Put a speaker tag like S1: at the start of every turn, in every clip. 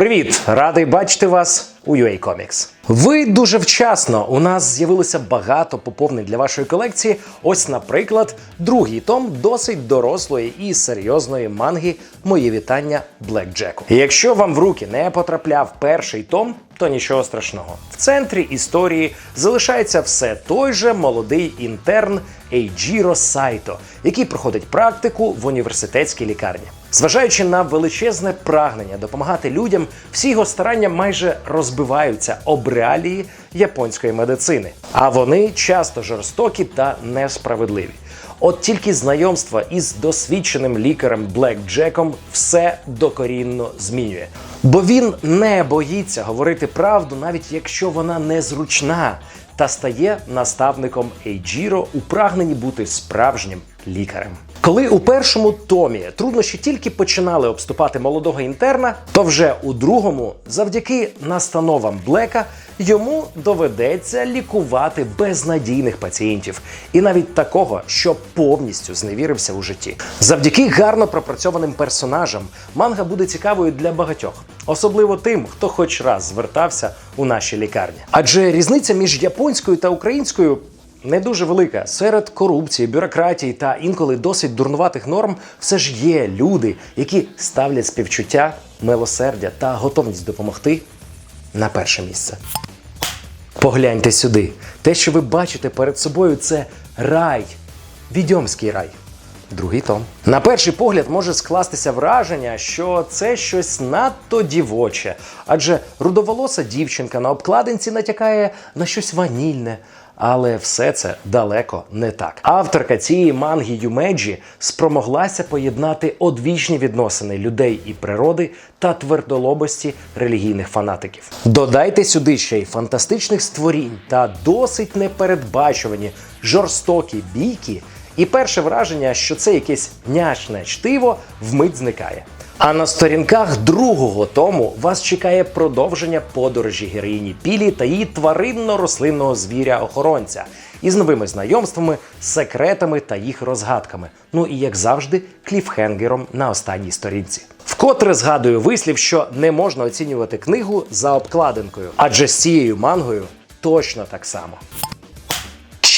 S1: Привіт! Радий бачити вас у UA Comics. Ви дуже вчасно. У нас з'явилося багато поповнень для вашої колекції. Ось, наприклад, другий том досить дорослої і серйозної манги Мої вітання Блек Джеку. Якщо вам в руки не потрапляв перший том, то нічого страшного. В центрі історії залишається все той же молодий інтерн Ейджіро Сайто, який проходить практику в університетській лікарні. Зважаючи на величезне прагнення допомагати людям, всі його старання майже розбиваються об реалії японської медицини, а вони часто жорстокі та несправедливі. От тільки знайомство із досвідченим лікарем Блек Джеком все докорінно змінює. Бо він не боїться говорити правду, навіть якщо вона незручна, та стає наставником Ейджіро у прагненні бути справжнім лікарем. Коли у першому томі труднощі тільки починали обступати молодого інтерна, то вже у другому, завдяки настановам Блека, йому доведеться лікувати безнадійних пацієнтів, і навіть такого, що повністю зневірився у житті. Завдяки гарно пропрацьованим персонажам манга буде цікавою для багатьох, особливо тим, хто хоч раз звертався у наші лікарні. Адже різниця між японською та українською не дуже велика. Серед корупції, бюрократії та інколи досить дурнуватих норм все ж є люди, які ставлять співчуття, милосердя та готовність допомогти на перше місце. Погляньте сюди. Те, що ви бачите перед собою, це рай, відьомський рай. Другий том. На перший погляд може скластися враження, що це щось надто дівоче, адже рудоволоса дівчинка на обкладинці натякає на щось ванільне. Але все це далеко не так. Авторка цієї манги Юмеджі спромоглася поєднати одвічні відносини людей і природи та твердолобості релігійних фанатиків. Додайте сюди ще й фантастичних створінь та досить непередбачувані жорстокі бійки. І перше враження, що це якесь нячне чтиво, вмить зникає. А на сторінках другого тому вас чекає продовження подорожі героїні Пілі та її тваринно-рослинного звіря-охоронця із новими знайомствами, секретами та їх розгадками. Ну і як завжди, кліфхенгером на останній сторінці. Вкотре згадую вислів, що не можна оцінювати книгу за обкладинкою, адже з цією мангою точно так само.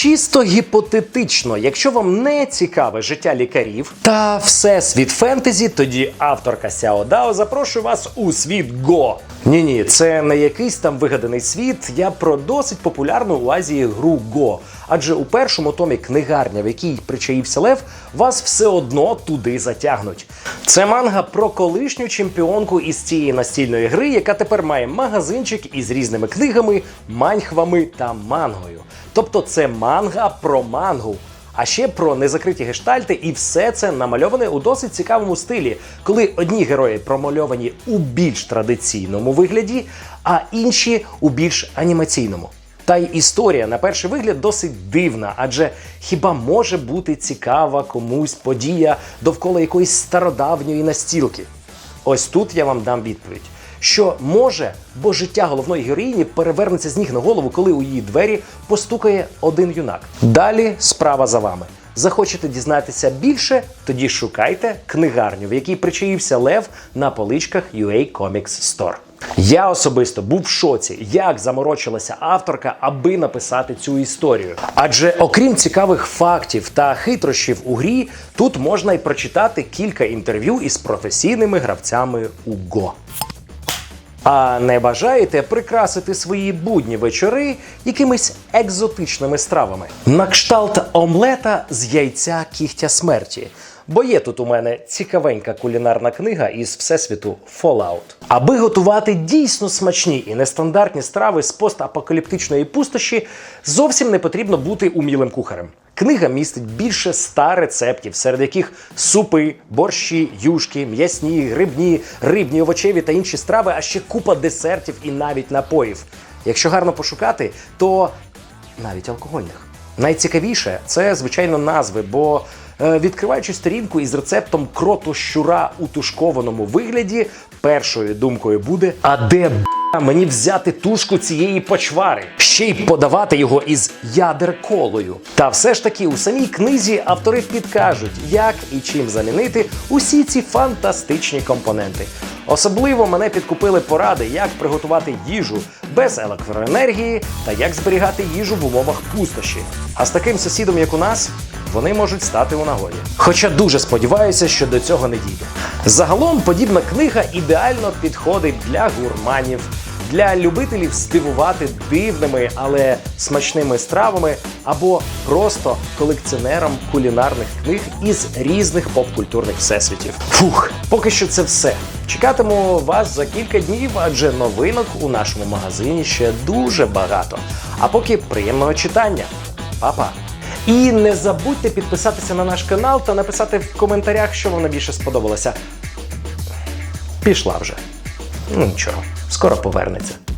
S1: Чисто гіпотетично, якщо вам не цікаве життя лікарів та всесвіт фентезі, тоді авторка Сяо Дао запрошує вас у світ Го. Ні, ні, це не якийсь там вигаданий світ. Я про досить популярну у Азії гру Го. Адже у першому томі книгарня, в якій причаївся Лев, вас все одно туди затягнуть. Це манга про колишню чемпіонку із цієї настільної гри, яка тепер має магазинчик із різними книгами, маньхвами та мангою. Тобто це манга про мангу. А ще про незакриті гештальти, і все це намальоване у досить цікавому стилі, коли одні герої промальовані у більш традиційному вигляді, а інші у більш анімаційному. Та й історія на перший вигляд досить дивна, адже хіба може бути цікава комусь подія довкола якоїсь стародавньої настілки? Ось тут я вам дам відповідь. Що може, бо життя головної героїні перевернеться з ніг на голову, коли у її двері постукає один юнак. Далі справа за вами. Захочете дізнатися більше? Тоді шукайте книгарню, в якій причаївся лев на поличках UA Comics Store. Я особисто був в шоці, як заморочилася авторка, аби написати цю історію. Адже окрім цікавих фактів та хитрощів у грі, тут можна й прочитати кілька інтерв'ю із професійними гравцями у Го. А не бажаєте прикрасити свої будні вечори якимись екзотичними стравами? На кшталт омлета з яйця кігтя смерті. Бо є тут у мене цікавенька кулінарна книга із всесвіту Fallout. Аби готувати дійсно смачні і нестандартні страви з постапокаліптичної пустощі, зовсім не потрібно бути умілим кухарем. Книга містить більше ста рецептів, серед яких супи, борщі, юшки, м'ясні, грибні, рибні, овочеві та інші страви, а ще купа десертів і навіть напоїв. Якщо гарно пошукати, то навіть алкогольних. Найцікавіше це, звичайно, назви, бо е, відкриваючи сторінку із рецептом кроту щура у тушкованому вигляді, першою думкою буде: а де б**, мені взяти тушку цієї почвари? Ще й подавати його із ядер колою. Та все ж таки у самій книзі автори підкажуть, як і чим замінити усі ці фантастичні компоненти. Особливо мене підкупили поради, як приготувати їжу без електроенергії та як зберігати їжу в умовах пустощі. А з таким сусідом, як у нас, вони можуть стати у нагоді. Хоча дуже сподіваюся, що до цього не дійде. Загалом подібна книга ідеально підходить для гурманів, для любителів здивувати дивними, але смачними стравами, або просто колекціонерам кулінарних книг із різних поп-культурних всесвітів. Фух, поки що це все. Чекатиму вас за кілька днів, адже новинок у нашому магазині ще дуже багато. А поки приємного читання. Па-па! І не забудьте підписатися на наш канал та написати в коментарях, що вам найбільше сподобалося. Пішла вже. Ну нічого, скоро повернеться.